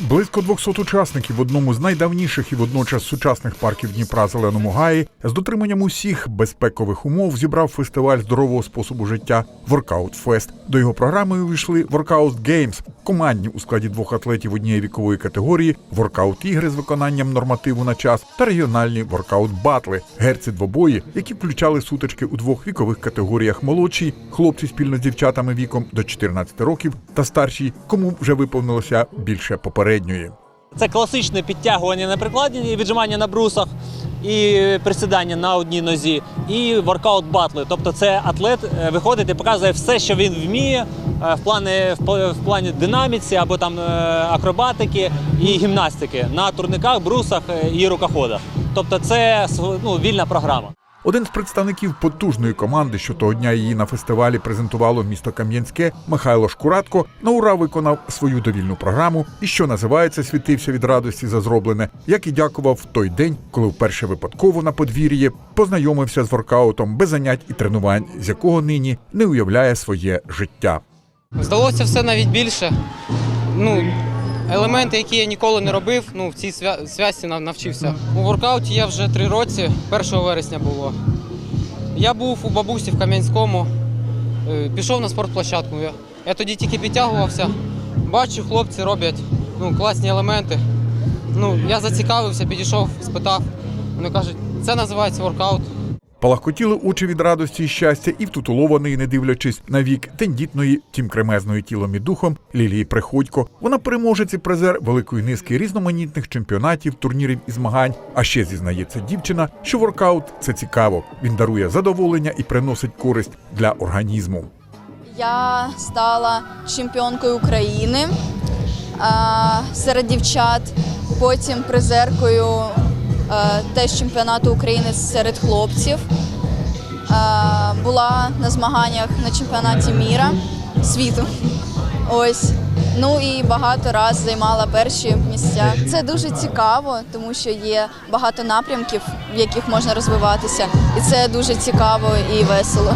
Близько 200 учасників в одному з найдавніших і водночас сучасних парків Дніпра Зеленому Гаї з дотриманням усіх безпекових умов зібрав фестиваль здорового способу життя Workout Fest. До його програми увійшли Workout Games, командні у складі двох атлетів однієї вікової категорії, воркаут ігри з виконанням нормативу на час та регіональні воркаут батли, герці двобої, які включали сутички у двох вікових категоріях молодші, хлопці спільно з дівчатами віком до 14 років та старші, кому вже виповнилося більше попередньої. Це класичне підтягування на прикладі, віджимання на брусах і присідання на одній нозі, і воркаут батли. Тобто це атлет е, виходить і показує все, що він вміє е, в плані, в плані динаміці або там е, акробатики і гімнастики на турниках, брусах і рукоходах. Тобто це ну, вільна програма. Один з представників потужної команди, що того дня її на фестивалі презентувало місто Кам'янське, Михайло Шкуратко, на ура виконав свою довільну програму і, що називається, світився від радості за зроблене, як і дякував в той день, коли вперше випадково на подвір'ї познайомився з воркаутом без занять і тренувань, з якого нині не уявляє своє життя. Здалося все навіть більше. Ну, елементи, які я ніколи не робив, ну, в цій свя- зв'язці навчився. У воркауті я вже три році, 1 вересня було. Я був у бабусі в Кам'янському, е, пішов на спортплощадку. Я тоді тільки підтягувався. Бачу, хлопці роблять ну, класні елементи. Ну, я зацікавився, підійшов, спитав. Вони кажуть, це називається воркаут. Палахкотіли очі від радості і щастя і втутулованої, не дивлячись на вік тендітної, тім кремезної тілом і духом Лілії Приходько. Вона переможець і призер великої низки різноманітних чемпіонатів, турнірів і змагань. А ще зізнається дівчина, що воркаут це цікаво. Він дарує задоволення і приносить користь для організму. Я стала чемпіонкою України серед дівчат, потім призеркою теж чемпіонату України серед хлопців. Була на змаганнях на чемпіонаті міра світу. Ось. Ну і багато разів займала перші місця. Це дуже цікаво, тому що є багато напрямків, в яких можна розвиватися, і це дуже цікаво і весело.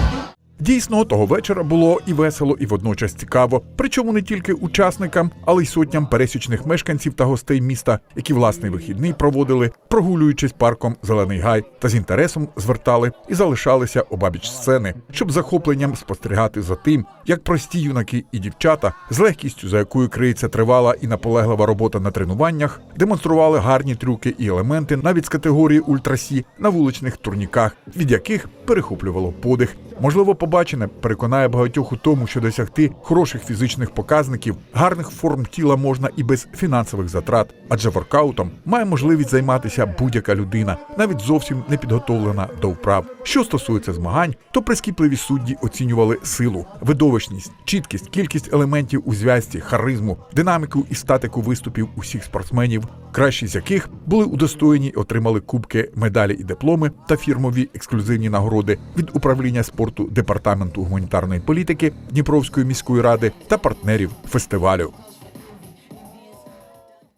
Дійсно, того вечора було і весело, і водночас цікаво. Причому не тільки учасникам, але й сотням пересічних мешканців та гостей міста, які власний вихідний проводили, прогулюючись парком Зелений Гай та з інтересом звертали і залишалися обабіч сцени, щоб захопленням спостерігати за тим, як прості юнаки і дівчата з легкістю, за якою криється тривала і наполеглива робота на тренуваннях, демонстрували гарні трюки і елементи навіть з категорії ультрасі на вуличних турніках, від яких перехоплювало подих. Можливо, побачене переконає багатьох у тому, що досягти хороших фізичних показників, гарних форм тіла можна і без фінансових затрат, адже воркаутом має можливість займатися будь-яка людина, навіть зовсім не підготовлена до вправ. Що стосується змагань, то прискіпливі судді оцінювали силу, видовищність, чіткість, кількість елементів у зв'язці, харизму, динаміку і статику виступів усіх спортсменів, кращі з яких були удостоєні і отримали кубки, медалі і дипломи та фірмові ексклюзивні нагороди від управління спорту департаменту гуманітарної політики Дніпровської міської ради та партнерів фестивалю.